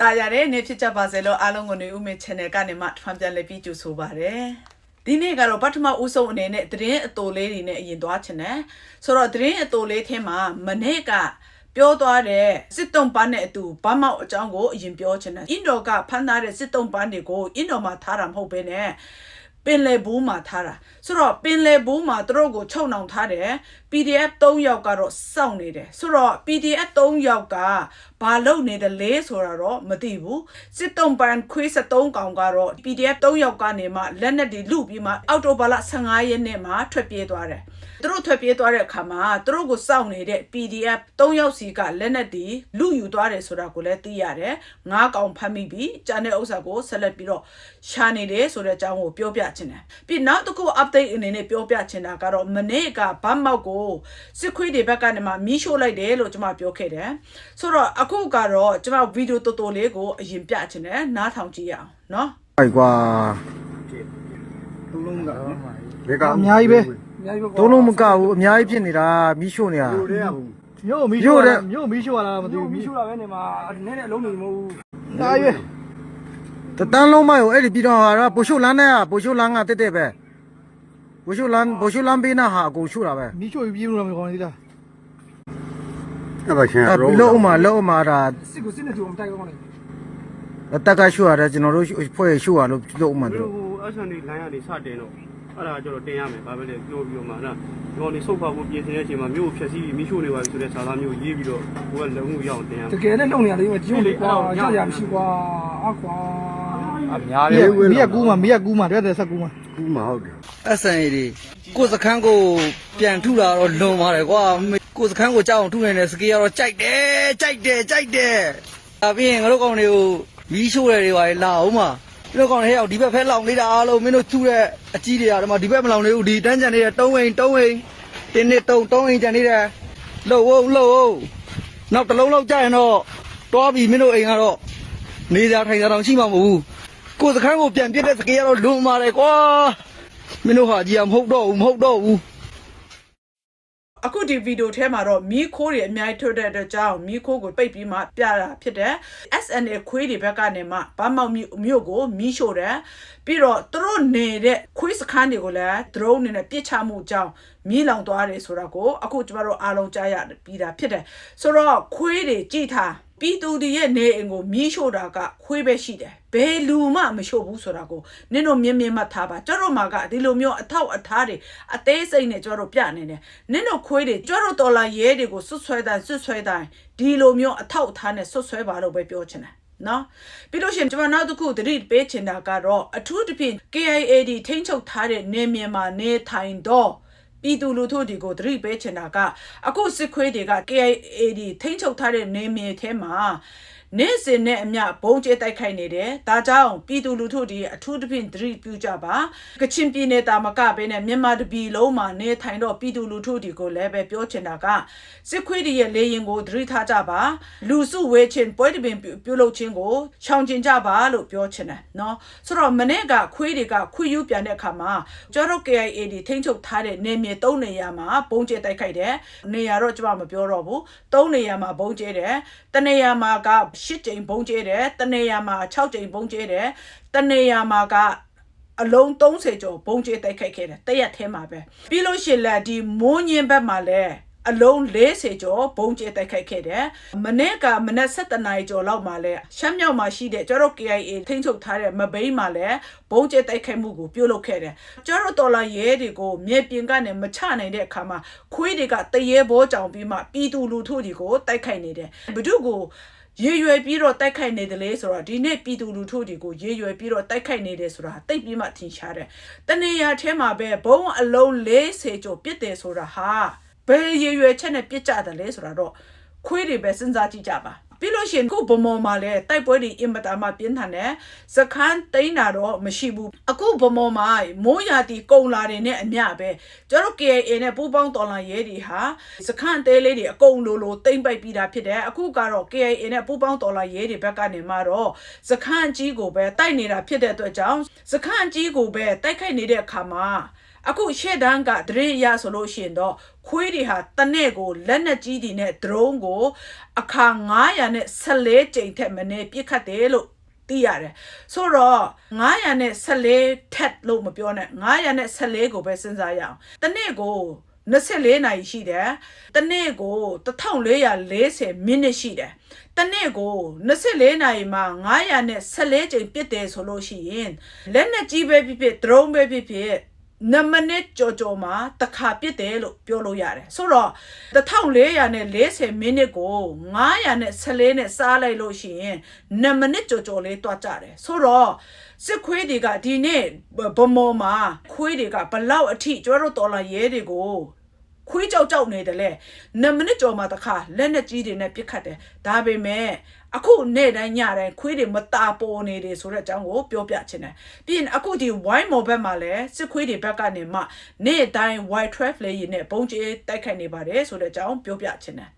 တာရတယ်နေဖြစ်ကြပါစေလို့အားလုံးကိုနေဦးမေ channel ကနေမှထွန်ပြန်လည်ပြီးကြိုဆိုပါရစေဒီနေ့ကတော့ပထမဦးဆုံးအနေနဲ့သတင်းအတိုလေးတွေနဲ့အရင်သွားချင်တယ်ဆိုတော့သတင်းအတိုလေးထဲမှာမနေ့ကပြောသွားတဲ့စစ်တုံးပန်းနဲ့အတူဘာမောက်အကြောင်းကိုအရင်ပြောချင်တယ်အင်ဒိုကဖမ်းထားတဲ့စစ်တုံးပန်းတွေကိုအင်ဒိုမှာထားတာမဟုတ်ဘဲနဲ့ ပင်လယ်ဘူးမှာထားတာဆိုတော့ပင်လယ်ဘူးမှာသူတို့ကိုချုပ်နှောင်ထားတယ် PDF 3ယောက်ကတော့စောင့်နေတယ်ဆိုတော့ PDF 3ယောက်ကဘာလုပ်နေတယ်လဲဆိုတာတော့မသိဘူးစစ်တုံးပန်းခွေး73ကောင်ကတော့ PDF 3ယောက်ကနေမှလက်နက်တွေလုပြီးမှအော်တိုဘာလ15ရက်နေ့မှာထွက်ပြေးသွားတယ် သူတို့ထွက်ပြေးသွားတဲ့အခါမှာသူတို့ကိုစောင့်နေတဲ့ PDF 3ယောက်စီကလက်နက်တွေလုယူသွားတယ်ဆိုတာကိုလည်းသိရတယ်ငါးကောင်ဖမ်းမိပြီးကျန်တဲ့ဥစ္စာကိုဆက်လက်ပြီးတော့ရှာနေတယ်ဆိုတဲ့အကြောင်းကိုပြောပြချင်တယ်ပြီးနောက်တစ်ခု update အနေနဲ့ပြောပြချင်တာကတော့မနေ့ကဗတ်မောက်ကိုစစ်ခွေးတွေဘက်ကနေမှမီးရှို့လိုက်တယ်လို့ကျွန်မပြောခဲ့တယ်ဆိုတော့အခုကတော့ကျွန်မဗီဒီယိုတော်တော်လေးကိုအရင်ပြချင်တယ်နားထောင်ကြည့်ရအောင်နော်ဟိုက်ကွာသုံးလုံးကနော်ဘယ်ကအအများကြီးပဲအ များကြီးပဲသုံးလုံးမကဘူးအများကြီးဖြစ်နေတာမီးရှို့နေတာလူတွေကဘူးမြို့မီးမြို့ရှို့တဲ့တာမြို့မီးရှို့ရတာမသိသူဘူးမီးမီးရှို့တာပဲနေမှာနည်းနည်းအလုံးနေမဟုတ်ဘူးတားရွယ်တတန်းလုံးမရောအဲ့ဒီပြီးတော့ဟာပိုရှို့လန်းနဲ့ပိုရှို့လန်းကတက်တက်ပဲပိုရှို့လန်းပိုရှို့လန်းပေးနာဟာအကုန်ရှို့တာပဲမီးရှို့ပြီးပြေးလို့မကောင်းသေးလားအဲ့ပါချင်းအဲ့ပြီးလုံးအမလုံးအမဒါစစ်ကိုစစ်နေသူမတိုက်ကောင်းနေတက်ကရှို့ရတယ်ကျွန်တော်တို့ဖွဲ့ရှို့ရလို့လုံးအမဘယ်တို့လိုဟိုအဆန်ဒီလိုင်းကနေစတင်တော့ အဲ့ဒါကျတော့တင်ရမယ်ဘာပဲလဲပြောပြီးတော့မှနော်ဒီကောင်နေစုပ်ဖောက်ဖို့ပြင်ဆင်တဲ့အချိန်မှာမြို့ကိုဖျက်ဆီးပြီးမိရှို့နေပါပြီဆိုတဲ့စာသားမျိုးရေးပြီးတော့ဟိုကလုံမှုရအောင်တင်ရမယ်တကယ်နဲ့လုံနေရတယ်ဒီကျုံလေးကွာကြောက်ရမရှိကွာအကွာအများကြီးမီးကကူးမှမီးကကူးမှတက်တယ်ဆက်ကူးမှကူးမှာဟုတ်တယ်အဆန်ရည်တွေကိုယ်စခန်းကိုပြန်ထုတာတော့လွန်ပါတယ်ကွာကိုယ်စခန်းကိုကြောက်အောင်ထုနိုင်တဲ့စကေးကတော့ကြိုက်တယ်ကြိုက်တယ်ကြိုက်တယ်ဒါပြီးရင်ငါတို့ကောင်တွေကိုမီးရှို့တယ်တွေပါလေလာအောင်မှာ ဒီလိုကောင်တွေဟဲ့အောင်ဒီဘက်ဖက်လောင်နေတာအားလုံးမင်းတို့ထုတဲ့အကြီးတွေကဒီမှာဒီဘက်မလောင်နေဘူးဒီတန်းကြံနေတဲ့3အိမ်3အိမ်တင်းနှစ်3 3အိမ်ကြံနေတယ်လှုပ်အောင်လှုပ်အောင်နောက်တစ်လုံးလောက်ကြာရင်တော့တွားပြီးမင်းတို့အိမ်ကတော့နေကြထိုင်ကြတော့ရှိမှာမဟုတ်ဘူးကိုယ်စခန်းကိုပြန်ပြစ်တဲ့စကေးကတော့လွန်ပါတယ်ကွာမင်းတို့ဟာကြီးကမဟုတ်တော့ဘူးမဟုတ်တော့ဘူး အခုဒီဗီဒီယိုထဲမှာတော့မီးခိုးတွေအများကြီးထွက်တဲ့အတွက်ကြောင့်မီးခိုးကိုပိတ်ပြီးမှပြတာဖြစ်တယ် SNA ခွေးတွေဘက်ကနေမှဗမောက်မြို့မြို့ကိုမီးရှို့တယ်ပြီးတော့သူတို့နေတဲ့ခွေးစခန်းတွေကိုလည်း drone နဲ့ပြစ်ချမှုကြောင့်မီးလောင်သွားတယ်ဆိုတာကိုအခုကျမတို့အားလုံးကြားရပြီးတာဖြစ်တယ်ဆိုတော့ခွေးတွေကြည်ထားပြည်သူတွေရဲ့နေအိမ်ကိုမီးရှို့တာကခွေးပဲရှိတယ် ဘယ်လူမှမရှို့ဘူးဆိုတာကိုနင်တို့မြင်မြင်မှတ်ထားပါကျတို့မှာကဒီလိုမျိုးအထောက်အထားတွေအသေးစိတ်နဲ့ကျတို့ပြနေတယ်နင်တို့ခွေးတွေကျတို့တော်လာရဲတွေကိုဆွတ်ဆွဲတိုင်းဆွတ်ဆွဲတိုင်းဒီလိုမျိုးအထောက်အထားနဲ့ဆွတ်ဆွဲပါလို့ပဲပြောချင်တယ်နော်ပြီးလို့ရှိရင်ကျွန်မနောက်တစ်ခုသတိပေးချင်တာကတော့အထူးသဖြင့် KIAD ထိန်းချုပ်ထားတဲ့နေမြန်မာနေထိုင်တော့ပြည်သူလူထုတွေကိုသတိပေးချင်တာကအခုစစ်ခွေးတွေက KIAD ထိန်းချုပ်ထားတဲ့နေမြေထဲမှာ နေ့စဉ်နဲ့အမျှဘုံကျဲတိုက်ခိုက်နေတယ်။ဒါကြောင့်ပြည်သူလူထုတွေအထူးသဖြင့်သတိပြုကြပါ။ကချင်ပြည်နယ်တာမကဘဲနဲ့မြန်မာတပြည်လုံးမှာနေထိုင်တော့ပြည်သူလူထုတွေကိုလည်းပဲပြောချင်တာကစစ်ခွေးတွေရဲ့လေရင်ကိုသတိထားကြပါ။လူစုဝေးခြင်းပွဲတပင်ပြုပြုလုပ်ခြင်းကိုရှောင်ကျဉ်ကြပါလို့ပြောချင်တယ်နော်။ဆိုတော့မနေ့ကခွေးတွေကခွေးယူပြန်တဲ့အခါမှာကျတော့ KIA တွေထိန်းချုပ်ထားတဲ့နေမြေ၃နေရာမှာဘုံကျဲတိုက်ခိုက်တယ်။နေရာတော့ကျွန်မမပြောတော့ဘူး။၃နေရာမှာဘုံကျဲတယ်။တနေရာမှာက၈ကြိမ်ဘုံကျဲတယ်။တနေရာမှာ6ကြိမ်ဘုံကျဲတယ်။တနေရာမှာကအလုံး30ကျော်ဘုံကျဲတိုက်ခိုက်ခဲ့တယ်တရက်ထဲမှာပဲပြီးလို့ရှိရင်လည်းဒီမိုးညင်းဘက်မှာလည်းအလုံး40ကျော်ဘုံကျဲတိုက်ခိုက်ခဲ့တယ်မနေ့ကမနေ့7နာရီကျော်လောက်မှာလဲရှမ်းမြောက်မှာရှိတဲ့ကျတော့ KIA ထိန်းချုပ်ထားတဲ့မဘိန်းမှာလဲဘုံကျဲတိုက်ခိုက်မှုကိုပြုလုပ်ခဲ့တယ်ကျတော့တော်လာရဲတွေကိုမြေပြင်ကနေမချနိုင်တဲ့အခါမှာခွေးတွေကတရေဘောကြောင်ပြီးမှပြည်သူလူထုတွေကိုတိုက်ခိုက်နေတယ်ဘဒုကို ရေရွယ်ပြီးတော့တိုက်ခိုက်နေတယ်လေဆိုတော့ဒီနေ့ပြည်သူလူထုတွေကိုရေရွယ်ပြီးတော့တိုက်ခိုက်နေတယ်ဆိုတာတိတ်ပြီးမှထင်ရှားတယ်။တနေရာထဲမှာပဲဘုံအလုံး40ကျော်ပြစ်တယ်ဆိုတာဟာဘယ်ရေရွယ်ချက်နဲ့ပြစ်ကြတယ်လဲဆိုတာတော့ခွေးတွေပဲစဉ်းစားကြည့်ကြပါ။ ပြီးလို့ရှိရင်ခုဗမော်မှာလည်းတိုက်ပွဲတွေအင်မတန်မှပြင်းထန်တယ်စခန်းတိန်းတာတော့မရှိဘူးအခုဗမော်မှာမိုးရာတီကုံလာတယ်နဲ့အမျှပဲကျတို့ KAA နဲ့ပူးပေါင်းတော်လှန်ရေးတွေဟာစခန်းသေးလေးတွေအကုန်လိုလိုတိမ့်ပိုက်ပြီးတာဖြစ်တယ်အခုကတော့ KAA နဲ့ပူးပေါင်းတော်လှန်ရေးတွေဘက်ကနေမှတော့စခန်းကြီးကိုပဲတိုက်နေတာဖြစ်တဲ့အတွက်ကြောင့်စခန်းကြီးကိုပဲတိုက်ခိုက်နေတဲ့အခါမှာ အခုရှေ့တန်းကဒရေရဆိုလို့ရှိရင်တော့ခွေးတွေဟာတနေ့ကိုလက်နက်ကြီးတွေနဲ့ drone ကိုအခါ900နဲ့14ကြိမ်ထက်မနည်းပြစ်ခတ်တယ်လို့သိရတယ်ဆိုတော့900နဲ့14ထက်လို့မပြောနဲ့900နဲ့14ကိုပဲစဉ်းစားရအောင်တနေ့ကို24နာရီရှိတယ်တနေ့ကို1440မိနစ်ရှိတယ်တနေ့ကို24နာရီမှာ900နဲ့14ကြိမ်ပြစ်တယ်ဆိုလို့ရှိရင်လက်နက်ကြီးပဲဖြစ်ဖြစ် drone ပဲဖြစ်ဖြစ် နမနစ်ကြော်ကြော်မှာတစ်ခါပြစ်တယ်လို့ပြောလို့ရတယ်ဆိုတော့1440မိနစ်ကို900နဲ့14နဲ့စားလိုက်လို့ရှိရင်နမနစ်ကြော်ကြော်လေးတွားကြတယ်ဆိုတော့စစ်ခွေးတွေကဒီနေ့ဗမော်မှာခွေးတွေကဘလောက်အထိကျွဲတို့တော်လာရဲတွေကို ခွေးကြောက်ကြောက်နေတယ်လေ2မိနစ်ကျော်မှတခါလက်နဲ့ကြီးတွေနဲ့ပြစ်ခတ်တယ်ဒါပေမဲ့အခုနေ့တိုင်းညတိုင်းခွေးတွေမตาပေါ်နေတယ်ဆိုတဲ့အကြောင်းကိုပြောပြချင်တယ်ပြီးရင်အခုဒီဝိုင်းမော်ဘက်မှာလည်းစစ်ခွေးတွေဘက်ကနေမှနေ့တိုင်း white trap လေးရင်းနဲ့ပုံကျဲတိုက်ခိုက်နေပါတယ်ဆိုတဲ့အကြောင်းပြောပြချင်တယ်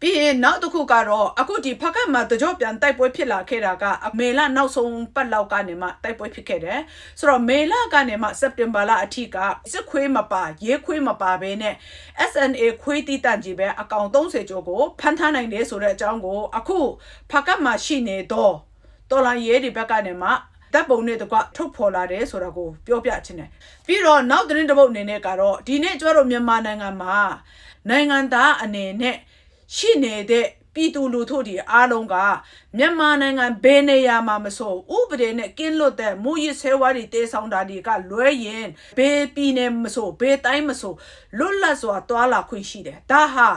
ပြီးရင်နောက်တစ်ခုကတော့အခုဒီဖက်ကတ်မှာတကြောပြန်တိုက်ပွဲဖြစ်လာခဲ့တာကအမေလနောက်ဆုံးပတ်လောက်ကနေမှတိုက်ပွဲဖြစ်ခဲ့တယ်ဆိုတော့မေလကနေမှစက်တင်ဘာလအထိကစစ်ခွေးမပါရေးခွေးမပါဘဲနဲ့ SNA ခွေးတီးတန့်ကြီးပဲအကောင့်30ကျော်ကိုဖန်ထားနိုင်တယ်ဆိုတဲ့အကြောင်းကိုအခုဖက်ကတ်မှာရှိနေတော့တော်လိုင်းရဲတွေဘက်ကနေမှတပ်ပုံနဲ့တကွထုတ်ဖော်လာတယ်ဆိုတာကိုပြောပြချင်တယ်ပြီးတော့နောက်သတင်းတစ်ပုဒ်အနေနဲ့ကတော့ဒီနေ့ကျွတ်တို့မြန်မာနိုင်ငံမှာနိုင်ငံသားအနေနဲ့ ရှိနေတဲ့ပြည်သူလူထုတွေအားလုံးကမြန်မာနိုင်ငံဘယ်နေရာမှာမဆိုဥပဒေနဲ့ကင်းလွတ်တဲ့မူရစ်ဆဲဝါးတွေတေးဆောင်တာတွေကလွဲရင်ဘယ်ပြည်နယ်မဆိုဘယ်တိုင်းမဆိုလွတ်လပ်စွာတွာလာခွင့်ရှိတယ်ဒါဟာ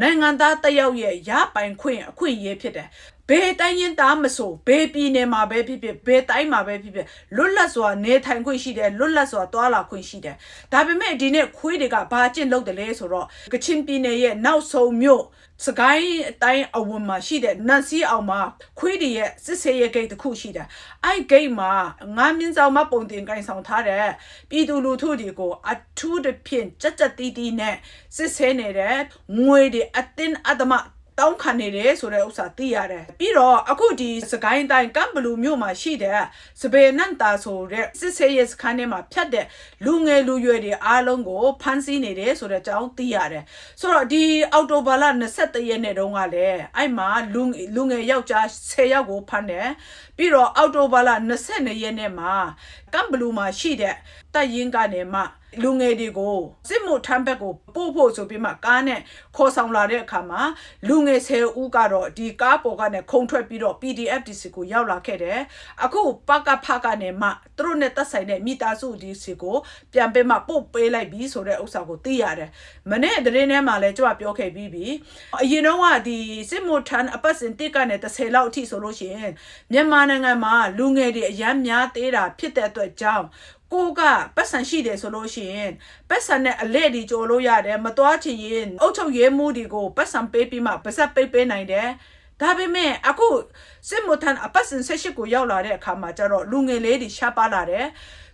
နိုင်ငံသားတစ်ယောက်ရဲ့ရပိုင်ခွင့်အခွင့်အရေးဖြစ်တယ် ဘယ်တိုင်းရင်သားမဆိုဘယ်ပြည်နယ်မှာပဲဖြစ်ဖြစ်ဘယ်တိုင်းမှာပဲဖြစ်ဖြစ်လွတ်လပ်စွာနေထိုင်ခွင့်ရှိတယ်လွတ်လပ်စွာတွာလာခွင့်ရှိတယ်ဒါပေမဲ့ဒီနေ့ခွေးတွေကဘာကျင့်လုပ်တယ်လဲဆိုတော့ကချင်ပြည်နယ်ရဲ့နောက်ဆုံးမြို့စကိုင်းအတိုင်းအဝန်မှာရှိတဲ့နန်စီအောင်မှာခွေးတွေရဲ့စစ်ဆေးရေးဂိတ်တစ်ခုရှိတယ်အဲ့ဂိတ်မှာငါးမြင့်ဆောင်မပုံတင်ကိုင်ဆောင်ထားတဲ့ပြည်သူလူထုတွေကိုအထူးသဖြင့်ကြက်ကြက်တီးတီးနဲ့စစ်ဆေးနေတဲ့ငွေတွေအတင်းအဓမ္မ တောင်းခံနေတယ်ဆိုတဲ့ဥစ္စာသိရတယ်ပြီးတော့အခုဒီစကိုင်းတိုင်းကမ်ဘလူမြို့မှာရှိတဲ့စပေနန်တာဆိုတဲ့စစ်ဆေးရေးစခန်းထဲမှာဖြတ်တဲ့လူငယ်လူရွယ်တွေအားလုံးကိုဖမ်းဆီးနေတယ်ဆိုတဲ့အကြောင်းသိရတယ်ဆိုတော့ဒီအော်တိုဘာလ23ရက်နေ့တုန်းကလည်းအဲ့မှာလူလူငယ်ယောက်ျား10ယောက်ကိုဖမ်းတယ်ပြီးတော့အော်တိုဘာလ22ရက်နေ့မှာကမ်ဘလူမှာရှိတဲ့တပ်ရင်းကနေမှ လူငယ်တွေကိုစစ်မှုထမ်းဘက်ကိုပို့ဖို့ဆိုပြီးမှကားနဲ့ခေါ်ဆောင်လာတဲ့အခါမှာလူငယ်10ဦးကတော့ဒီကားပေါ်ကနေခုံထွက်ပြီးတော့ PDF DC ကိုရောက်လာခဲ့တယ်အခုပကဖကနေမှသူတို့နဲ့သက်ဆိုင်တဲ့မိသားစု DC ကိုပြန်ပေးမှပို့ပေးလိုက်ပြီဆိုတဲ့ဥစ္စာကိုသိရတယ်မနေ့တရင်ထဲမှာလည်းကြွပြောခဲ့ပြီးပြီအရင်တော့ကဒီစစ်မှုထမ်းအပတ်စဉ်တစ်ကနေ30လောက်အထိဆိုလို့ရှိရင်မြန်မာနိုင်ငံမှာလူငယ်တွေအများများသေးတာဖြစ်တဲ့အတွက်ကြောင့် ကိုကပတ်စံရှိတယ်ဆိုလို့ရှိရင်ပတ်စံနဲ့အလဲဒီကြော်လို့ရတယ်မသွားချင်ရင်အုတ်ချုပ်ရဲမှုတွေကိုပတ်စံပေးပြီးမှပါဇက်ပေးပေးနိုင်တယ်ဒါပေမဲ့အခုစစ်မှုထမ်းအပတ်စဉ်ဆက်ရှိကိုရောက်လာတဲ့အခါမှာကျတော့လူငယ်လေးတွေရှားပါလာတယ်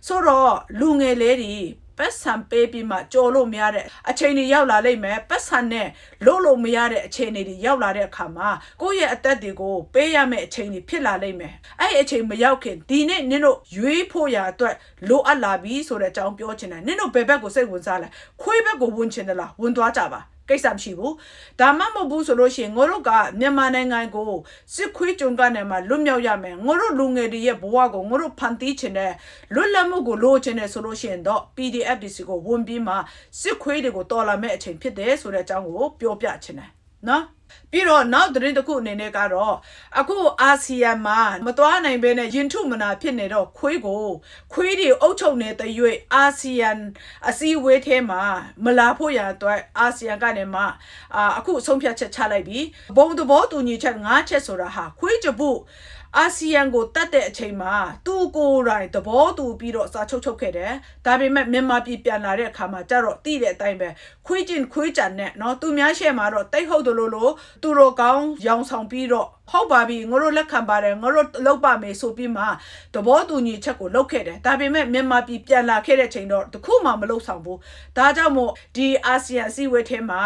ဆိုတော့လူငယ်လေးတွေ ပတ်စံပေးပြီးမှကြော်လို့မရတဲ့အချိန်တွေရောက်လာလိမ့်မယ်ပတ်စံနဲ့လို့လို့မရတဲ့အခြေအနေတွေရောက်လာတဲ့အခါမှာကိုယ့်ရဲ့အသက်တွေကိုပေးရမယ့်အချိန်တွေဖြစ်လာလိမ့်မယ်အဲ့ဒီအချိန်မရောက်ခင်ဒီနေ့နင်တို့ရွေးဖို့ရာအတွက်လိုအပ်လာပြီဆိုတဲ့အကြောင်းပြောချင်တယ်နင်တို့ဘယ်ဘက်ကိုစိတ်ဝင်စားလဲခွေးဘက်ကိုဝင်ချင်တယ်လားဝင်သွားကြပါ ကိစ္စမရှိဘူးဒါမှမဟုတ်ဘူးဆိုလို့ရှိရင်ငိုတို့ကမြန်မာနိုင်ငံကိုစစ်ခွေးကြုံကနေမှလွတ်မြောက်ရမယ်ငိုတို့လူငယ်တွေရဲ့ဘဝကိုငိုတို့ဖန်တီးချင်တဲ့လွတ်လပ်မှုကိုလိုချင်တယ်ဆိုလို့ရှိရင်တော့ PDF DC ကိုဝင်ပြီးမှစစ်ခွေးတွေကိုတော်လာမဲ့အချိန်ဖြစ်တယ်ဆိုတဲ့အကြောင်းကိုပြောပြချင်တယ် နော်ပြီးတော့နောက်သတင်းတစ်ခုအနေနဲ့ကတော့အခုအာဆီယံမှာမသွားနိုင်ဘဲနဲ့ရင်ထုမနာဖြစ်နေတော့ခွေးကိုခွေးတွေအုပ်ချုပ်နေတဲ့၍အာဆီယံအစည်းအဝေးထဲမှာမလာဖို့ရအတွက်အာဆီယံကနေမှအာအခုဆုံးဖြတ်ချက်ချလိုက်ပြီဘုံသဘောတူညီချက်၅ချက်ဆိုတာဟာခွေးကြပု အာဆီယံကိုတတ်တဲ့အချိန်မှာသူကိုယ်တိုင်သဘောတူပြီးတော့စာချုပ်ချုပ်ခဲ့တယ်။ဒါပေမဲ့မြန်မာပြည်ပြန်လာတဲ့အခါမှာကျတော့တိတဲ့အတိုင်းပဲခွေးကျင်ခွေးကြံနဲ့เนาะသူများရှေ့မှာတော့တိတ်ဟုတ်တယ်လို့လို့ သူတို့ကောင်းရောင်ဆောင်ပြီးတော့ ဟုတ်ပါပြီငါတို့လက်ခံပါတယ်ငါတို့လောက်ပါမယ်ဆိုပြီးမှသဘောတူညီချက်ကိုလုပ်ခဲ့တယ်ဒါပေမဲ့မြန်မာပြည်ပြန်လာခဲ့တဲ့ချိန်တော့တခုမှမလုပ်ဆောင်ဘူးဒါကြောင့်မို့ဒီအာဆီယံအစည်းအဝေးထဲမှာ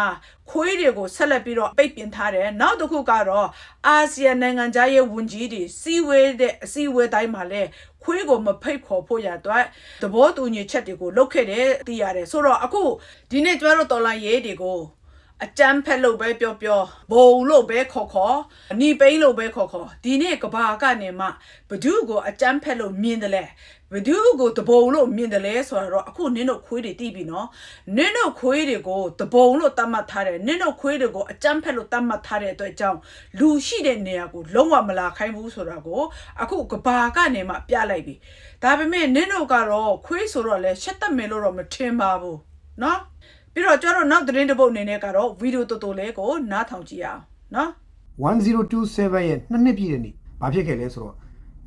ခွေးတွေကိုဆက်လက်ပြီးတော့ပိတ်ပင်ထားတယ်နောက်တစ်ခုကတော့အာဆီယံနိုင်ငံသားရဲ့ဝန်ကြီးတွေစီဝေးတဲ့အစည်းအဝေးတိုင်းမှာလဲခွေးကိုမဖိတ်ခေါ်ဖို့ရအတွက်သဘောတူညီချက်တွေကိုလုပ်ခဲ့တယ်သိရတယ်ဆိုတော့အခုဒီနေ့ကျွဲတို့တော်လိုင်းရေးတွေကို အကြမ်းဖက်လို့ပဲပြောပြောဘုံလို့ပဲခေါ်ခေါ်အနီပိန်းလို့ပဲခေါ်ခေါ်ဒီနေ့ကဘာကနေမှဘဒုကိုအကြမ်းဖက်လို့မြင်တယ်လေဘဒုကိုတဘုံလို့မြင်တယ်လေဆိုတော့အခုနင်းတို့ခွေးတွေတီးပြီနော်နင်းတို့ခွေးတွေကိုတဘုံလို့တတ်မှတ်ထားတယ်နင်းတို့ခွေးတွေကိုအကြမ်းဖက်လို့တတ်မှတ်ထားတဲ့အတွက်ကြောင့်လူရှိတဲ့နေရာကိုလုံးဝမလာခိုင်းဘူးဆိုတာကိုအခုကဘာကနေမှပြလိုက်ပြီဒါပေမဲ့နင်းတို့ကတော့ခွေးဆိုတော့လေရှက်တက်မယ်လို့တော့မထင်ပါဘူးနော် ပြီးတော့ကျွန်တော်တို့နောက်သတင်းတစ်ပုဒ်အနေနဲ့ကတော့ဗီဒီယိုတော်တော်လေးကိုနားထောင်ကြည့်ရအောင်နော်1027ရဲ့နှစ်နှစ်ပြည့်တဲ့နေ့ဘာဖြစ်ခဲ့လဲဆိုတော့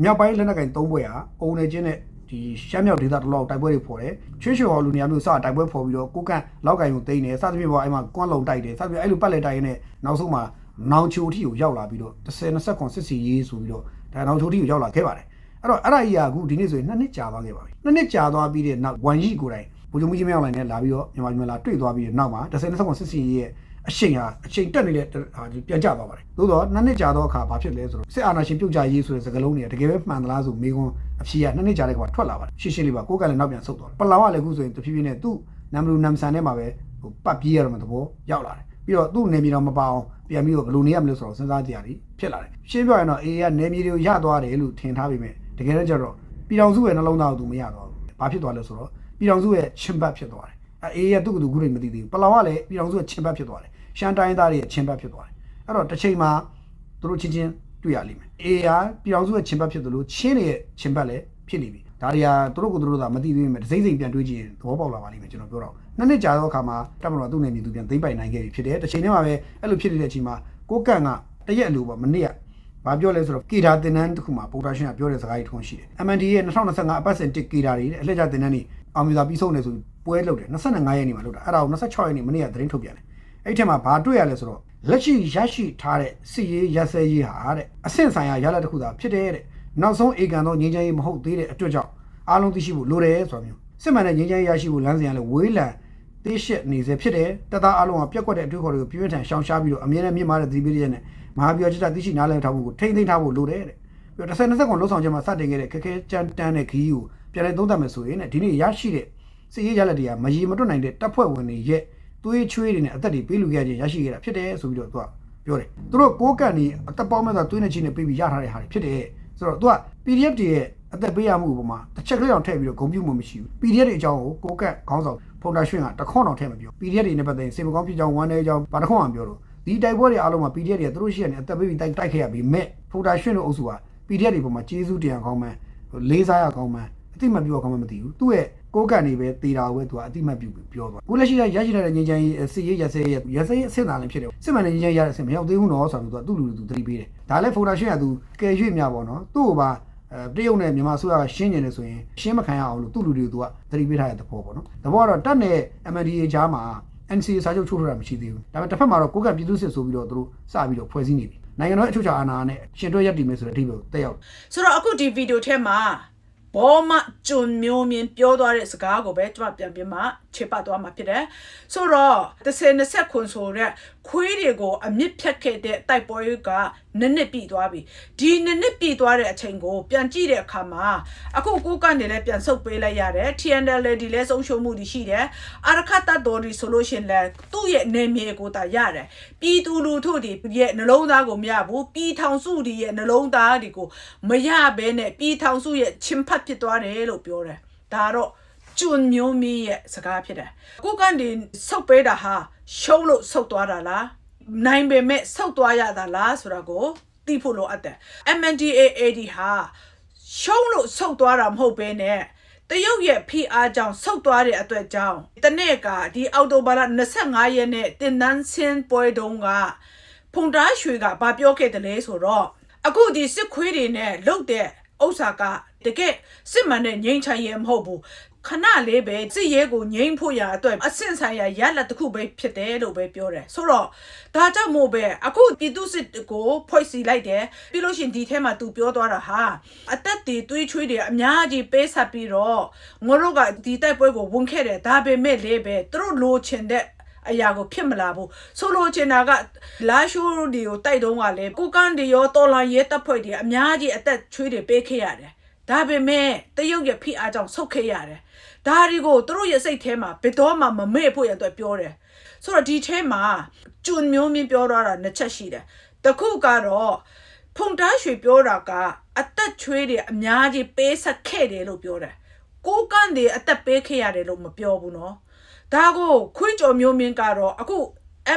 မြောက်ပိုင်းလက်နက်ကင်၃ဘွဲ့ဟာအုံနေချင်းနဲ့ဒီရှမ်းမြောက်ဒေသတစ်လောက်တိုက်ပွဲတွေဖော်တယ်ချွေးချွေဟော်လူနေရာမျိုးစတိုက်ပွဲဖော်ပြီးတော့ကိုကန့်လောက်ကင်ကိုတိမ့်တယ်စသဖြင့်ပေါ့အဲ့မှာကွမ်းလုံတိုက်တယ်စသဖြင့်အဲ့လိုပတ်လက်တိုက်ရင်းနဲ့နောက်ဆုံးမှာနောင်ချိုထီကိုရောက်လာပြီးတော့10 20ခွန်စစ်စီရေးဆိုပြီးတော့ဒါနောင်ချိုထီကိုရောက်လာခဲ့ပါတယ်အဲ့တော့အဲ့ဒါကြီးကအခုဒီနေ့ဆိုရင်နှစ်နှစ်ကြာသွားခဲ့ပါပြီနှစ်နှစ်ကြာသွားပြီးတဲ့နောက်ဝန်ကြီးကိုယ်တိုင် ဘုံချုပ်မှုကြီးမရောက်လိုက်နဲ့လာပြီးတော့မြန်မာပြည်မှာလာတွေ့သွားပြီးတဲ့နောက်မှာ10 20ခွန်စစ်စီရေးရဲ့အချိန်ဟာအချိန်တက်နေတဲ့ဟာဒီပြန်ကျသွားပါတယ်သို့တော့နှစ်နှစ်ကြာတော့အခါဘာဖြစ်လဲဆိုတော့စစ်အာဏာရှင်ပြုတ်ကြရေးဆိုတဲ့စကားလုံးတွေကတကယ်ပဲမှန်သလားဆိုမေးခွန်းအဖြေကနှစ်နှစ်ကြာတဲ့ကွာထွက်လာပါတယ်ရှင်းရှင်းလေးပါကိုယ်ကလည်းနောက်ပြန်ဆုတ်သွားတယ်ပလောင်ကလည်းအခုဆိုရင်တဖြည်းဖြည်းနဲ့သူ့နမ်ဘလူနမ်ဆန်ထဲမှာပဲဟိုပတ်ပြေးရတော့မှသဘောရောက်လာတယ်ပြီးတော့သူ့နေမြေတော်မပအောင်ပြန်ပြီးတော့ဘယ်လိုနေရမလဲဆိုတော့စဉ်းစားကြရည်ဖြစ်လာတယ်ရှင်းပြောရင်တော့အေးကနေမြေတွေကိုရသွားတယ်လို့ထင်ထားပေမဲ့တကယ်တော့ကျတော့ပြည်တော်စုရဲ့နှလုံးသားကိုသူမရတော့ဘူးဘာဖြစ်သွားလဲဆိုတော့ ပြည်တော်စုရဲ့ချင်းဘတ်ဖြစ်သွားတယ်အဲအေးရဲ့သူ့ကသူခုနေမသိသေးဘူးပလောင်ကလည်းပြည်တော်စုရဲ့ချင်းဘတ်ဖြစ်သွားတယ်ရှမ်းတိုင်းသားတွေရဲ့ချင်းဘတ်ဖြစ်သွားတယ်အဲ့တော့တစ်ချိန်မှာသူတို့ချင်းချင်းတွေ့ရလိမ့်မယ်အေးဟာပြည်တော်စုရဲ့ချင်းဘတ်ဖြစ်တယ်လို့ချင်းတွေရဲ့ချင်းဘတ်လည်းဖြစ်နေပြီဒါတွေကသူတို့ကိုသူတို့သာမသိသေးပေမဲ့ဒစိမ့်စိမ့်ပြန်တွေးကြည့်ရင်သဘောပေါက်လာပါလိမ့်မယ်ကျွန်တော်ပြောတော့နှစ်နှစ်ကြာသောအခါမှာတပ်မတော်ကသူ့နေမြေသူပြန်သိမ့်ပိုင်နိုင်ခဲ့ပြီဖြစ်တယ်တစ်ချိန်တည်းမှာပဲအဲ့လိုဖြစ်နေတဲ့အချိန်မှာကိုကန့်ကတရက်အလိုပေါ့မနေ့ကဘာပြောလဲဆိုတော့ကေတာတင်နန်းတစ်ခုမှာပိုတာရှင်ကပြောတဲ့စကားကြီးတစ်ခုရှိတယ်။ MND ရဲ့2025အပတ်စဉ်တစ်ကေတာတွေတဲ့အလှည့်ကျတင်နန်းတွေ အောင်မြင်စွာပြီးဆုံးတယ်ဆိုပြီးပွဲလုပ်တယ်25ရက်နေ့မှာလုပ်တာအဲ့ဒါကို26ရက်နေ့မနေ့ကသတင်းထုတ်ပြန်တယ်။အဲ့ဒီထဲမှာဘာတွေ့ရလဲဆိုတော့လက်ရှိရရှိထားတဲ့စစ်ရေးရက်စဲရေးဟာတဲ့အဆင့်ဆိုင်ရာရလဒ်တစ်ခုသာဖြစ်တယ်တဲ့။နောက်ဆုံးအေကန်သောငြိမ်းချမ်းရေးမဟုတ်သေးတဲ့အတွက်ကြောင့်အားလုံးသိရှိဖို့လိုတယ်ဆိုတာမျိုးစစ်မှန်တဲ့ငြိမ်းချမ်းရေးရရှိဖို့လမ်းစဉ်ကလည်းဝေးလံသိရှက်နေစေဖြစ်တယ်။တပ်သားအားလုံးကပြက်ကွက်တဲ့အတွေ့အခေါ်တွေကိုပြင်းပြထန်ရှောင်ရှားပြီးတော့အမြဲတမ်းမြင့်မားတဲ့သတိပေးရတဲ့နဲ့မဟာပြောချစ်တာသိရှိနားလည်ထားဖို့ကိုထိမ့်သိမ်းထားဖို့လိုတယ်တဲ့။ပြီးတော့30 20ခွန်လှုပ်ဆောင်ချက်မှာစတင်ခဲ့တဲ့ခက်ခဲကြမ်းတမ်းတဲ့ခရီးကို ပြန်လည်သုံးသပ်မယ်ဆိုရင်ဒီနေ့ရရှိတဲ့စစ်ရေးရလက်တွေကမရေမတွက်နိုင်တဲ့တပ်ဖွဲ့ဝင်တွေရဲ့သွေးချွေးတွေနဲ့အသက်တွေပေးလူခဲ့ခြင်းရရှိခဲ့တာဖြစ်တယ်ဆိုပြီးတော့သူကပြောတယ်။သူတို့ကိုးကန်နေအသက်ပေါင်းမဲ့သောသွေးနဲ့ချင်းနဲ့ပေးပြီးရထားတဲ့ဟာတွေဖြစ်တယ်။ဆိုတော့သူက PDF တွေရဲ့အသက်ပေးရမှုပုံမှာတစ်ချက်ကလေးအောင်ထည့်ပြီးတော့ဂုံပြုမှုမရှိဘူး PDF တွေအကြောင်းကိုကိုကတ်ခေါင်းဆောင်ဖုန်တာရွှင်ကတခွန်းအောင်ထည့်မပြော PDF တွေနဲ့ပတ်သက်ရင်စေမကောင်းဖြစ်ကြောင်းဝမ်းနေကြောင်းဘာတခွန်းအောင်ပြောတော့ဒီတိုက်ပွဲတွေအားလုံးမှာ PDF တွေကသူတို့ရှိရနေအသက်ပေးပြီးတိုက်တိုက်ခဲ့ရပြီးမဲ့ဖုန်တာရွှင်တို့အုပ်စုက PDF တွေပုံမှာကျေးဇူးတရားကောင်းမှန်းလေးစားရကောင်းမှန်း အတိမတ်ပြောကောင်းမှမသိဘူးသူ့ရဲ့ကိုကတ်နေပဲတေတာကိုပဲသူကအတိမတ်ပြုပြောသွားကိုလက်ရှိရရရှိတဲ့ငြိမ်းချမ်းရေးစစ်ရေးရစဲရရစဲအဆင့်သာလည်းဖြစ်တယ်စစ်မှန်တဲ့ငြိမ်းချမ်းရေးရတဲ့အဆင့်မရောက်သေးဘူးနော်ဆိုတော့သူကသူ့လူလူသူသတိပေးတယ်ဒါလည်းဖုန်တာရွှင်ကသူကယ်ရွေ့မြပါတော့သူ့ကိုပါအဲတရုတ်နဲ့မြန်မာအစိုးရကရှင်းနေတယ်ဆိုရင်ရှင်းမခံရအောင်လို့သူ့လူတွေကိုသူကသတိပေးထားတဲ့သဘောပေါ့နော်သဘောကတော့တက်နဲ့ MNDA ကြားမှာ NCA စာချုပ်ချိုးထားတာမရှိသေးဘူးဒါပေမဲ့တစ်ဖက်မှာတော့ကိုကပြည်သူစစ်ဆိုပြီးတော့သူတို့စပြီးတော့ဖွဲ့စည်းနေပြီနိုင်ငံတော်အချုပ်အခြာအာဏာနဲ့ရှင်တွဲရပ်တည်မယ်ဆိုတဲ့အဓိပ္ပာယ်ကိုတက်ရောက်ဆိုတော့အခုဒီဗီဒီယိုထဲမှာ ဘောမကျွန်းမျိုးမြင်ပြောသွားတဲ့စကားကိုပဲကျွန်မပြန်ပြမှ ခြေပတ်သွားမှာဖြစ်တယ်ဆိုတော့30 20ခွန်ဆိုတဲ့ခွေးတွေကိုအမြင့်ဖြတ်ခဲ့တဲ့တိုက်ပွဲကနစ်နစ်ပြည်သွားပြီဒီနစ်နစ်ပြည်သွားတဲ့အချိန်ကိုပြန်ကြည့်တဲ့အခါမှာအခုကိုကနေလည်းပြန်ဆုတ်ပေးလိုက်ရတယ် TNL လည်းဒီလဲဆုံးရှုံးမှုတွေရှိတယ်အာရခတ်တတော်ဒီဆိုလို့ရှရင်လဲသူ့ရဲ့နေမြေကိုတာရတယ်ပြည်သူလူထုတွေရဲ့နှလုံးသားကိုမရဘူးပြည်ထောင်စုတွေရဲ့နှလုံးသားတွေကိုမရဘဲနဲ့ပြည်ထောင်စုရဲ့ချင်းဖတ်ဖြစ်သွားတယ်လို့ပြောတယ်ဒါတော့ ကျွန်းမျိုးမင်းရဲ့စကားဖြစ်တယ်ကိုကနေဆုတ်ပေးတာဟာရှုံးလို့ဆုတ်သွားတာလားနိုင်ပေမဲ့ဆုတ်သွားရတာလားဆိုတာကိုသိဖို့လိုအပ်တယ် MNDAAD ဟာရှုံးလို့ဆုတ်သွားတာမဟုတ်ဘဲနဲ့တရုတ်ရဲ့ဖိအားကြောင့်ဆုတ်သွားတဲ့အတွက်ကြောင့်တနေ့ကဒီအောက်တိုဘာလ25ရက်နေ့တင်နန်းစင်းပွဲတုန်းကဖုန်တားရွှေကဘာပြောခဲ့တယ်လဲဆိုတော့အခုဒီစစ်ခွေးတွေနဲ့လုတ်တဲ့ဥစ္စာကတကယ်စစ်မှန်တဲ့ငြိမ်းချမ်းရေးမဟုတ်ဘူး ခဏလေးပဲစစ်ရဲကိုငိမ့်ဖို့ရအတွက်အဆင့်ဆိုင်ရာရလက်တစ်ခုပဲဖြစ်တယ်လို့ပဲပြောတယ်ဆိုတော့ဒါကြောင့်မို့ပဲအခုပြည်သူစစ်ကိုဖွဲ့စည်းလိုက်တယ်ပြီးလို့ရှရင်ဒီထဲမှာသူပြောသွားတာဟာအသက်တွေတွေးချွေးတွေအများကြီးပေးဆက်ပြီးတော့ငါတို့ကဒီတိုက်ပွဲကိုဝန်ခဲ့တယ်ဒါပေမဲ့လေးပဲသူတို့လိုချင်တဲ့အရာကိုဖြစ်မလာဘူးဆိုလိုချင်တာကလာရှိုးတွေကိုတိုက်တုံးကလည်းကိုကန်တွေရောတော်လာရဲတပ်ဖွဲ့တွေအများကြီးအသက်ချွေးတွေပေးခဲ့ရတယ်ဒါပေမဲ့တရုတ်ရဲ့ဖိအားကြောင့်ဆုတ်ခဲ့ရတယ် ဒါတွေကိုသူတို့ရဲ့စိတ်ထဲမှာဘယ်တော့မှမမေ့ဖို့ရအတွက်ပြောတယ်ဆိုတော့ဒီထဲမှာကျွန်းမျိုးမင်းပြောတော့တာနှစ်ချက်ရှိတယ်တစ်ခုကတော့ဖုန်တားရွှေပြောတာကအသက်ချွေးတွေအများကြီးပေးဆက်ခဲ့တယ်လို့ပြောတယ်ကိုကန်တွေအသက်ပေးခဲ့ရတယ်လို့မပြောဘူးနော်ဒါကိုခွင့်ကြော်မျိုးမင်းကတော့အခု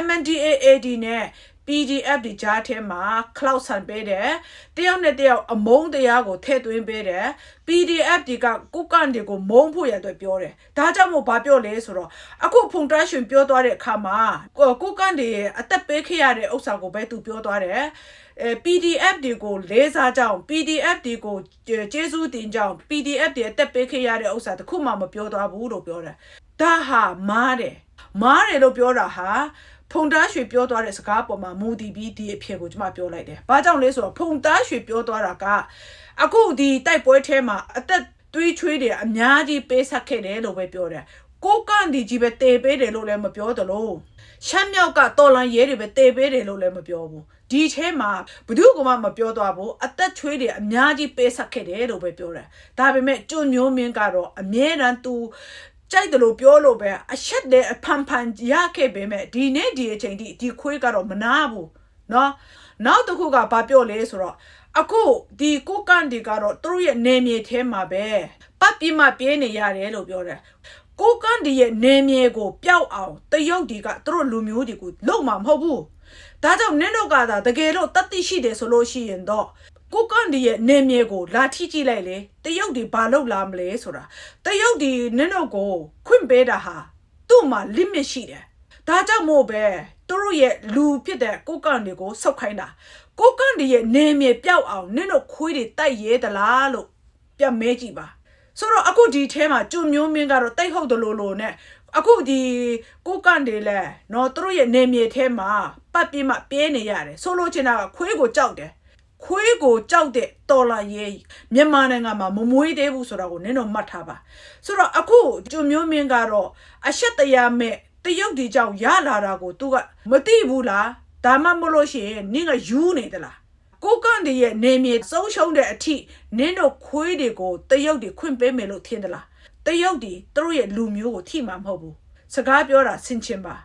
MNDAAD နဲ့ PDF ဒီကြားထဲမှာ cloud ဆန်ပေးတယ်တယောက်နဲ့တယောက်အမုန်းတရားကိုထည့်သွင်းပေးတယ် PDF ဒီကကုတ်ကန်တွေကိုမုန်းဖို့ရအတွက်ပြောတယ်ဒါကြောင့်မို့ဘာပြောလဲဆိုတော့အခုဖုန်တရရှင်ပြောသွားတဲ့အခါမှာကိုကုတ်ကန်တွေအသက်ပေးခဲ့ရတဲ့ဥစ္စာကိုပဲသူပြောသွားတယ်အဲ PDF တွေကိုလေးစားကြအောင် PDF တွေကိုကျေးဇူးတင်ကြအောင် PDF တွေအသက်ပေးခဲ့ရတဲ့ဥစ္စာတခုမှမပြောသွားဘူးလို့ပြောတယ်ဒါဟာမားတယ်မားတယ်လို့ပြောတာဟာ ဖုန်သားရွှေပြောသွားတဲ့စကားပေါ်မှာမူတည်ပြီးဒီအဖြစ်ကိုကျွန်မပြောလိုက်တယ်။ဘာကြောင့်လဲဆိုတော့ဖုန်သားရွှေပြောသွားတာကအခုဒီတိုက်ပွဲထဲမှာအသက်သွေးချွေးတွေအများကြီးပေးဆက်ခဲ့တယ်လို့ပဲပြောတယ်။ကိုကန်ဒီကြီးပဲတေပေးတယ်လို့လည်းမပြောသလိုရှမ်းမြောက်ကတော်လန်ရဲတွေပဲတေပေးတယ်လို့လည်းမပြောဘူး။ဒီထဲမှာဘယ်သူကမှမပြောသွားဘူးအသက်ချွေးတွေအများကြီးပေးဆက်ခဲ့တယ်လို့ပဲပြောတယ်။ဒါပေမဲ့ကျွန်းမျိုးမင်းကတော့အမြဲတမ်းသူ ကြိုက်တယ်လို့ပြောလို့ပဲအဆက်တဲ့အဖန်ဖန်ရခဲ့ပေမဲ့ဒီနေ့ဒီအချိန်ထိဒီခွေးကတော့မနာဘူးเนาะနောက်တစ်ခုကဘာပြောလဲဆိုတော့အခုဒီကိုကန်ဒီကတော့သူတို့ရဲ့နေမြေထဲမှာပဲပတ်ပြီးမှပြင်းနေရတယ်လို့ပြောတယ်ကိုကန်ဒီရဲ့နေမြေကိုပျောက်အောင်တရုတ်ဒီကသူတို့လူမျိုးတွေကိုလုံမှာမဟုတ်ဘူးဒါကြောင့်နင်းတို့ကသာတကယ်လို့တတ်သိရှိတယ်ဆိုလို့ရှိရင်တော့ ကိုကန်ဒီရဲ့နေမြေကိုလာထိကြည့်လိုက်လေတရုတ်ဒီဘာလုပ်လာမလဲဆိုတာတရုတ်ဒီနင်းတို့ကိုခွင့်ပေးတာဟာသူ့မှာ limit ရှိတယ်ဒါကြောင့်မို့ပဲသူတို့ရဲ့လူဖြစ်တဲ့ကိုကန်ဒီကိုဆုတ်ခိုင်းတာကိုကန်ဒီရဲ့နေမြေပျောက်အောင်နင်းတို့ခွေးတွေတိုက်ရဲသလားလို့ပြန်မဲကြည့်ပါဆိုတော့အခုဒီထဲမှာကျွမျိုးမင်းကတော့တိတ်ဟုတ်တယ်လို့လို့ ਨੇ အခုဒီကိုကန်တွေလဲနော်သူတို့ရဲ့နေမြေထဲမှာပတ်ပြီးမှပြဲနေရတယ်ဆိုလို့ချင်တာကခွေးကိုကြောက်တယ် ခွေးကိုကြောက်တဲ့တော်လာရဲမြန်မာနိုင်ငံမှာမမွေးသေးဘူးဆိုတော့ကိုနင်းတော့မှတ်ထားပါဆိုတော့အခုကျွမျိုးမင်းကတော့အဆက်တရားမဲ့တရုတ်ဒီကြောင့်ရလာတာကို तू ကမသိဘူးလားဒါမှမလို့ရှိရင်နင်းကယူနေသလားကိုကန်ဒီရဲ့နေမြေဆုံးရှုံးတဲ့အထိနင်းတို့ခွေးတွေကိုတရုတ်ဒီခွင့်ပေးမယ်လို့ထင်သလားတရုတ်ဒီသူတို့ရဲ့လူမျိုးကိုထိမှာမဟုတ်ဘူးစကားပြောတာဆင်ချင်ပါ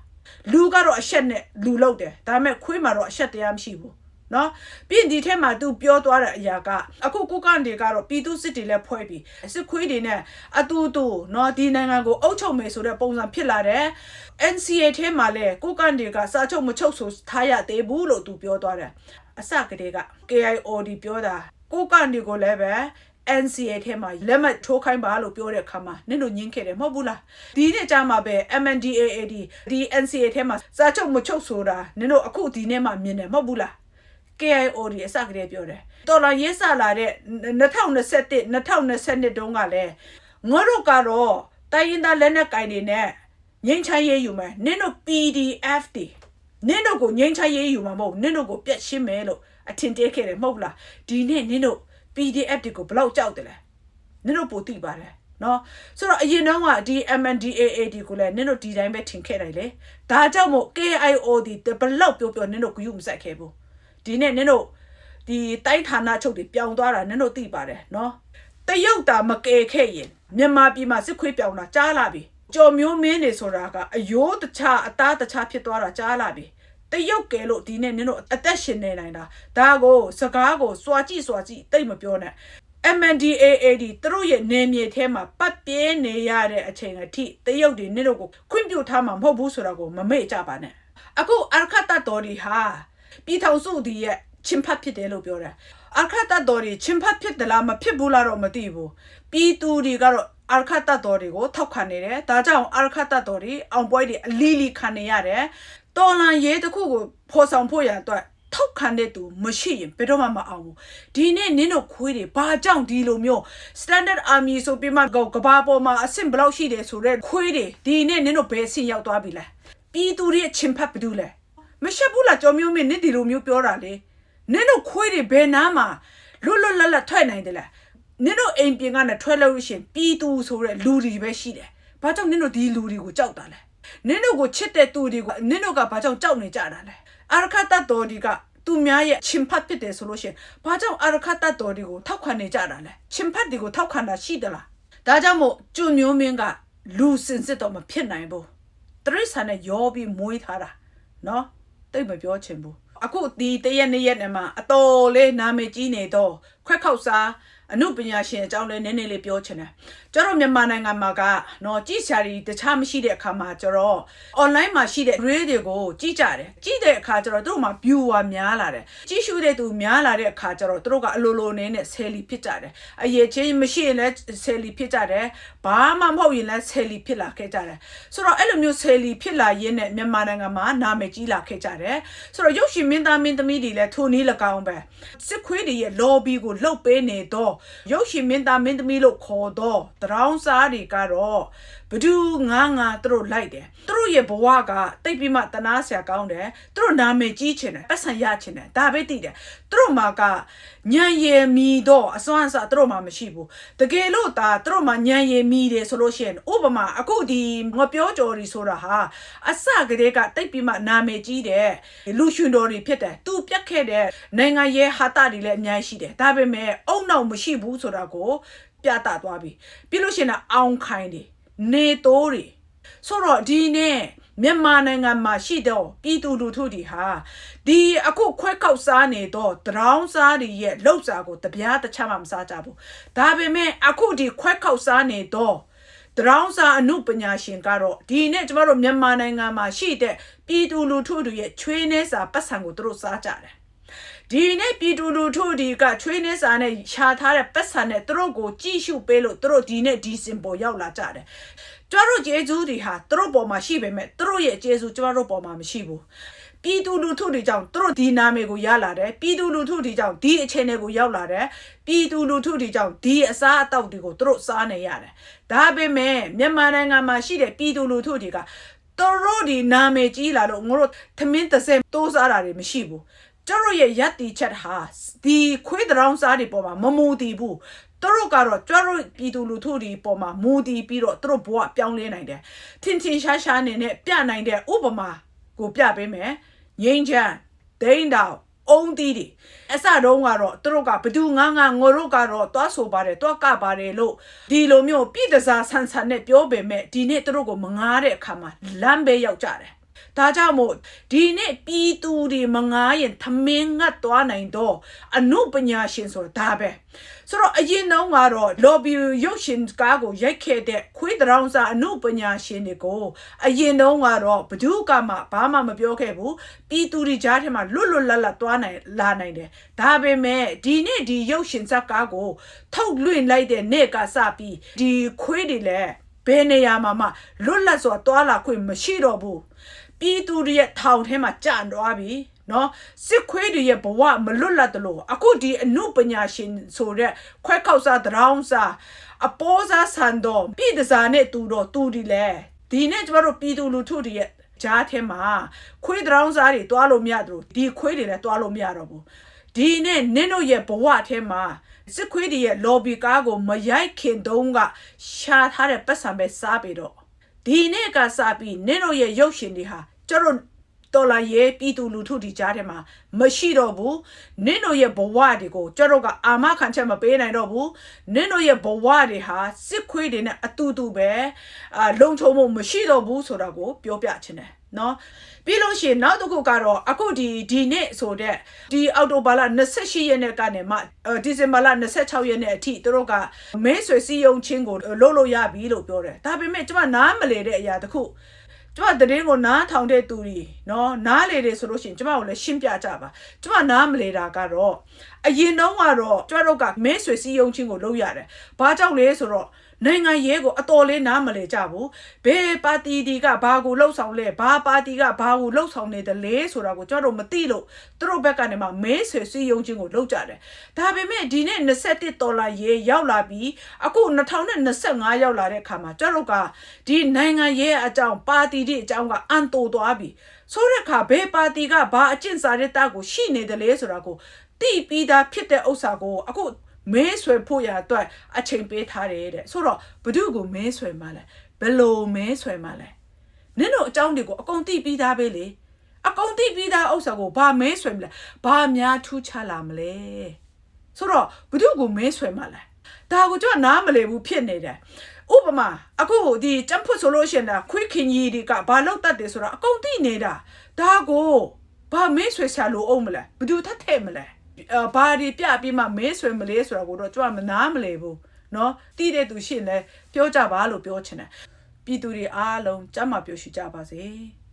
လူကတော့အဆက်နဲ့လူလောက်တယ်ဒါပေမဲ့ခွေးမှာတော့အဆက်တရားမရှိဘူး နော်ပြီးရင်ဒီထဲမှာ तू ပြောသွားတဲ့အရာကအခုကိုကန်တွေကတော့ပြည်သူစစ်တွေလည်းဖွဲ့ပြီးစစ်ခွေးတွေနဲ့အတူတူနော်ဒီနိုင်ငံကိုအုပ်ချုပ်မယ်ဆိုတဲ့ပုံစံဖြစ်လာတယ် NCA ထဲမှာလည်းကိုကန်တွေကစာချုပ်မချုပ်ဆိုထားရသေးဘူးလို့ तू ပြောသွားတယ်အစကတည်းက KIO ဒီပြောတာကိုကန်တွေကိုလည်းပဲ NCA ထဲမှာလက်မှတ်ထိုးခိုင်းပါလို့ပြောတဲ့အခါမှာနင်တို့ညင်းခဲ့တယ်မဟုတ်ဘူးလားဒီနေ့ကြာမှာပဲ MNDAAD ဒီ NCA ထဲမှာစာချုပ်မချုပ်ဆိုတာနင်တို့အခုဒီနေ့မှမြင်တယ်မဟုတ်ဘူးလား KIO ဒီအစကတည်းကပြောတယ်တော်လာရေးဆလာတဲ့2021 2022တုန်းကလည်းငါတို့ကတော့တိုင်းရင်းသားလက်နက်ကင်တွေနဲ့ငိမ့်ချရေးယူမယ်နင်တို့ PDF တွေနင်တို့ကိုငိမ့်ချရေးယူမှာမဟုတ်နင်တို့ကိုပြက်ရှင်းမယ်လို့အထင်သေးခဲ့တယ်မဟုတ်လားဒီနေ့နင်တို့ PDF တွေကိုဘလောက်ကြောက်တယ်လဲနင်တို့ပိုသိပါတယ်နော်ဆိုတော့အရင်တော့ကဒီ MNDAAD ကိုလည်းနင်တို့ဒီတိုင်းပဲထင်ခဲ့တယ်လေဒါကြောင့်မို့ KIO ဒီဘလောက်ပြောပြောနင်တို့ဂရုမစိုက်ခဲ့ဘူး ဒီနေ့နင်တို့ဒီတိုင်းဌာနချုပ်တွေပြောင်းသွားတာနင်တို့သိပါတယ်နော်တရုတ်တာမကယ်ခဲ့ရင်မြန်မာပြည်မှာစစ်ခွေးပြောင်းတာကြားလာပြီကြော်မျိုးမင်းနေဆိုတာကအယိုးတခြားအသားတခြားဖြစ်သွားတာကြားလာပြီတရုတ်ကယ်လို့ဒီနေ့နင်တို့အသက်ရှင်နေနိုင်တာဒါကိုစကားကိုစွာကြည့်စွာကြည့်တိတ်မပြောနဲ့ MNDAAD သူတို့ရဲ့နေမြေထဲမှာပတ်ပြဲနေရတဲ့အချိန်အထိတရုတ်တွေနင်တို့ကိုခွင့်ပြုထားမှာမဟုတ်ဘူးဆိုတာကိုမမေ့ကြပါနဲ့အခုအရခတ်တတော်ဒီဟာ ပြည်ထောင်စုဒီရဲ့ချင်းဖတ်ဖြစ်တယ်လို့ပြောတာအခါတတော်တွေချင်းဖတ်ဖြစ်တယ်လားမဖြစ်ဘူးလားတော့မသိဘူးပြည်သူတွေကတော့အခါတတော်တွေကိုထောက်ခံနေတယ်ဒါကြောင့်အခါတတော်တွေအောင်ပွဲတွေအလီလီခံနေရတယ်တော်လန်ရေးတစ်ခုကိုဖော်ဆောင်ဖို့ရန်အတွက်ထောက်ခံတဲ့သူမရှိရင်ဘယ်တော့မှမအောင်ဘူးဒီနေ့နင်းတို့ခွေးတွေဘာကြောင့်ဒီလိုမျိုး standard army ဆိုပြီးမှကောကဘာပေါ်မှာအဆင့်ဘယ်လောက်ရှိတယ်ဆိုတော့ခွေးတွေဒီနေ့နင်းတို့ဘယ်အဆင့်ရောက်သွားပြီလဲပြည်သူတွေချင်းဖတ်ဘူးလဲ မရှက်ဘူးလားကြော်မျိုးမင်းနင်းဒီလိုမျိုးပြောတာလေနင်းတို့ခွေးတွေဘယ်နားမှာလွတ်လွတ်လပ်လပ်ထွက်နိုင်တယ်လဲနင်တို့အိမ်ပြင်ကနေထွက်လို့ရှိရင်ပြည်သူဆိုတဲ့လူတွေပဲရှိတယ်။ဘာကြောင့်နင်တို့ဒီလူတွေကိုကြောက်တာလဲ။နင်တို့ကိုချစ်တဲ့သူတွေကိုနင်တို့ကဘာကြောင့်ကြောက်နေကြတာလဲ။အာရခတ်တတ်တော်ဒီကသူများရဲ့ချင်းဖတ်ဖြစ်တယ်ဆိုလို့ရှိရင်ဘာကြောင့်အာရခတ်တတ်တော်ဒီကိုထောက်ခံနေကြတာလဲ။ချင်းဖတ်ဒီကိုထောက်ခံတာရှိသလား။ဒါကြောင့်မို့ကျွမျိုးမင်းကလူစင်စစ်တော့မဖြစ်နိုင်ဘူး။တရိษံနဲ့ရောပြီးမွေးထားတာနော်။ တိတ်မပြောချင်ဘူး။အခုဒီတရက်နေ့ရက်နဲ့မှာအတော်လေးနာမည်ကြီးနေတော့ခွက်ခောက်စား အမှုပညာရှင်အကြောင်းလည်းနည်းနည်းလေးပြောချင်တယ်ကျတော့မြန်မာနိုင်ငံမှာကနော်ကြည့်စရာတွေတခြားမရှိတဲ့အခါမှာကျတော့ online မှာရှိတဲ့ grade တွေကိုကြည့်ကြတယ်ကြည့်တဲ့အခါကျတော့သူတို့မှာ viewer များလာတယ်ကြည့်ရှုတဲ့သူများလာတဲ့အခါကျတော့သူတို့ကအလိုလိုနေနဲ့ sell ဖြစ်ကြတယ်အရေးချင်းမရှိရင်လည်း sell ဖြစ်ကြတယ်ဘာမှမဟုတ်ရင်လည်း sell ဖြစ်လာခဲ့ကြတယ်ဆိုတော့အဲ့လိုမျိုး sell ဖြစ်လာရင်းနဲ့မြန်မာနိုင်ငံမှာနာမည်ကြီးလာခဲ့ကြတယ်ဆိုတော့ရုပ်ရှင်မင်းသားမင်းသမီးတွေလည်းထိုနည်း၎င်းပဲစစ်ခွေးတွေရဲ့ lobby ကိုလှုပ်ပေးနေတော့ရုပ်ရှင်မင်းသားမင်းသမီးလို့ခေါ်တော့တရောင်းစားတွေကတော့ဘဒူငါငါသူတို့လိုက်တယ်သူတို့ရဲ့ဘဝကတိတ်ပြီးမှတနာဆရာကောင်းတယ်သူတို့နာမည်ကြီးချင်တယ်ပတ်စံရချင်တယ်ဒါပဲသိတယ်သူတို့မှာကညံရည်မီတော့အစွမ်းအစသူတို့မှာမရှိဘူးတကယ်လို့ဒါသူတို့မှာညံရည်မီတယ်ဆိုလို့ရှိရင်ဥပမာအခုဒီငပြောကြော်ရီဆိုတာဟာအစကတည်းကတိတ်ပြီးမှနာမည်ကြီးတယ်လူရှင်တော်တွေဖြစ်တယ်သူပြတ်ခဲ့တဲ့နိုင်ငံရဲ့ဟာတာတွေလည်းအများကြီးရှိတယ်ဒါပေမဲ့အုံနောက်မရှိဘူးဆိုတာကိုပြသသွားပြီပြီးလို့ရှိရင်အောင်ခိုင်းတယ် နေတိုးတွေဆိုတော့ဒီနေ့မြန်မာနိုင်ငံမှာရှိတော့ပြည်သူလူထုတွေဟာဒီအခုခွဲကောက်စားနေတော့ဒရောင်းစားတွေရဲ့လှုပ်စာကိုတပြားတစ်ချက်မှမစားကြဘူးဒါပေမဲ့အခုဒီခွဲကောက်စားနေတော့ဒရောင်းစာအမှုပညာရှင်ကတော့ဒီနေ့ကျမတို့မြန်မာနိုင်ငံမှာရှိတဲ့ပြည်သူလူထုတွေရဲ့ချွေးနှဲစာပတ်စံကိုသူတို့စားကြတယ် ဒီနေ့ပြည်သူလူထုတွေကချွေးနှဲစာနဲ့ရှာထားတဲ့ပတ်စံနဲ့သူတို့ကိုကြည့်ရှုပေးလို့သူတို့ဒီနေ့ဒီစင်ပေါ်ရောက်လာကြတယ်ကျမတို့ဂျေဇူးတွေဟာသူတို့ပေါ်မှာရှိပေမဲ့သူတို့ရဲ့ဂျေဇူးကျမတို့ပေါ်မှာမရှိဘူးပြည်သူလူထုတွေကြောင့်သူတို့ဒီနာမည်ကိုရလာတယ်ပြည်သူလူထုတွေကြောင့်ဒီအခြေအနေကိုရောက်လာတယ်ပြည်သူလူထုတွေကြောင့်ဒီအစားအသောက်တွေကိုသူတို့စားနေရတယ်ဒါပေမဲ့မြန်မာနိုင်ငံမှာရှိတဲ့ပြည်သူလူထုတွေကသူတို့ဒီနာမည်ကြီးလာလို့ငါတို့သမင်းတစ်စက်တိုးစားတာတွေမရှိဘူးကျ တို့ရဲ့ရက်တီချက်ဟာဒီခွေးတောင်စားတွေပေါ်မှာမမူတည်ဘူးသူတို့ကတော့ကျတို့ပြည်သူလူထုတွေပေါ်မှာမူတည်ပြီးတော့သူတို့ဘဝပြောင်းလဲနိုင်တယ်ထင်ထင်ရှားရှားနေနဲ့ပြနိုင်တဲ့ဥပမာကိုပြပေးမယ်ငိမ့်ချမ်းဒိန်းတောင်အုံးတီးတွေအစတုန်းကတော့သူတို့ကဘသူငါငါငိုတို့ကတော့တွားဆိုပါတယ်တွားကပါတယ်လို့ဒီလိုမျိုးပြည်တစားဆန်ဆန်နဲ့ပြောပေမဲ့ဒီနေ့သူတို့ကိုမငားတဲ့အခါမှာလမ်းပဲရောက်ကြတယ် ဒါကြောင့်မို့ဒီနေ့ပြည်သူတွေမငားရင်သမင်းငတ်သွားနိုင်တော့အနုပညာရှင်ဆိုတာဒါပဲဆိုတော့အရင်တုန်းကတော့ lobby ရုပ်ရှင်ကားကိုရိုက်ခဲ့တဲ့ခွေးတောင်စာအနုပညာရှင်တွေကိုအရင်တုန်းကတော့ဘသူကမှဘာမှမပြောခဲ့ဘူးပြည်သူတွေကြားထဲမှာလွတ်လွတ်လပ်လပ်သွားနိုင်လာနိုင်တယ်ဒါပေမဲ့ဒီနေ့ဒီရုပ်ရှင်ဇာတ်ကားကိုထုတ်လွှင့်လိုက်တဲ့နေ့ကစပြီးဒီခွေးတွေလည်းဘယ်နေရာမှာမှလွတ်လပ်စွာသွားလာခွင့်မရှိတော့ဘူး ပြည်သူတွေရဲ့ထောင်ထဲမှာကြံသွားပြီနော်စစ်ခွေးတွေရဲ့ဘဝမလွတ်လပ်တယ်လို့အခုဒီအမှုပညာရှင်ဆိုတဲ့ခွဲခောက်စားတရောင်းစားအပေါ်စားဆန်တော့ပြည်တစားနဲ့တူတော့တူဒီလေဒီနေ့ကျမတို့ပြည်သူလူထုတွေရဲ့ဂျားထဲမှာခွေးတရောင်းစားတွေတွားလို့မရတော့ဒီခွေးတွေလည်းတွားလို့မရတော့ဘူးဒီနေ့နင်းတို့ရဲ့ဘဝထဲမှာစစ်ခွေးတွေရဲ့ lobby ကားကိုမရိုက်ခင်တုန်းကရှာထားတဲ့ပတ်စံပဲစားပြီးတော့ ဒီနေ့ကစပြီးနင်းတို့ရဲ့ရုပ်ရှင်တွေဟာကျတို့ တော်လာရဲ့ပြည်သူလူထုဒီကြားထဲမှာမရှိတော့ဘူးနင့်တို့ရဲ့ဘဝတွေကိုကျတို့ကအာမခံချက်မပေးနိုင်တော့ဘူးနင့်တို့ရဲ့ဘဝတွေဟာစစ်ခွေးတွေနဲ့အတူတူပဲအာလုံခြုံမှုမရှိတော့ဘူးဆိုတာကိုပြောပြချင်တယ်နော်ပြီးလို့ရှိရင်နောက်တစ်ခုကတော့အခုဒီဒီနေ့ဆိုတဲ့ဒီအောက်တိုဘာလ28ရက်နေ့ကနေမှအော်ဒီဇင်ဘာလ26ရက်နေ့အထိသူတို့ကမဲဆွေစည်းရုံးချင်းကိုလုပ်လို့ရပြီလို့ပြောတယ်ဒါပေမဲ့ကျွန်မနားမလဲတဲ့အရာတစ်ခု ကျမတရင်ကိုနားထောင်တဲ့သူတွေနော်နားလေတယ်ဆိုလို့ရှိရင်ကျမကိုလည်းရှင်းပြကြပါကျမနားမလေတာကတော့အရင်တုန်းကတော့ကျမတို့ကမဲဆွေစည်းရုံးချင်းကိုလုပ်ရတယ်ဘာကြောင့်လဲဆိုတော့ နိုင်ငံရေးကိုအတော်လေးနားမလဲကြဘူးဘယ်ပါတီဒီကဘာကိုလှုပ်ဆောင်လဲဘာပါတီကဘာကိုလှုပ်ဆောင်နေတယ်လဲဆိုတာကိုကျွန်တော်တို့မသိလို့သူတို့ဘက်ကနေမှမဲဆွေစည်းရုံးခြင်းကိုလုပ်ကြတယ်ဒါပေမဲ့ဒီနေ့21ဒေါ်လာရေးရောက်လာပြီးအခု2025ရောက်လာတဲ့အခါမှာကျွန်တော်တို့ကဒီနိုင်ငံရေးအကြောင်းပါတီဒီအကြောင်းကအန်တိုသွားပြီဆိုတဲ့အခါဘယ်ပါတီကဘာအကျင့်စာရတကိုရှိနေတယ်လဲဆိုတာကိုတိပြီးသားဖြစ်တဲ့ဥစ္စာကိုအခု မဲဆွယ်ဖို့ရအတွက်အချိန်ပေးထားတယ်တဲ့ဆိုတော့ဘ누구ကိုမဲဆွယ်မှလဲဘယ်လိုမဲဆွယ်မှလဲနင်တို့အကြောင်းတွေကိုအကုန်သိပြီးသားပဲလေအကုန်သိပြီးသားဥစ္စာကိုဘာမဲဆွယ်မလဲဘာများထူးခြားလာမလဲဆိုတော့ဘ누구ကိုမဲဆွယ်မှလဲဒါကိုကျွန်တော်နားမလည်ဘူးဖြစ်နေတယ်ဥပမာအခုဒီចำဖွတ်ဆိုလို့ရှိရင်ဒါခွေးခင်ကြီးတွေကဘာလောက်တတ်တယ်ဆိုတော့အကုန်သိနေတာဒါကိုဘာမဲဆွယ်ချလို့အောင်မလဲဘ누구ထက်ထဲ့မလဲ အာ ဘာဒီပြပြီးမှမဲဆွေမလေးဆိုတာကိုတော့ကြွမနားမလဲဘူးเนาะတီးတဲ့သူရှင်းလဲပြောကြပါလို့ပြောချင်တယ်ပြည်သူတွေအားလုံးကြမ်းမှပြောရှိကြပါစေ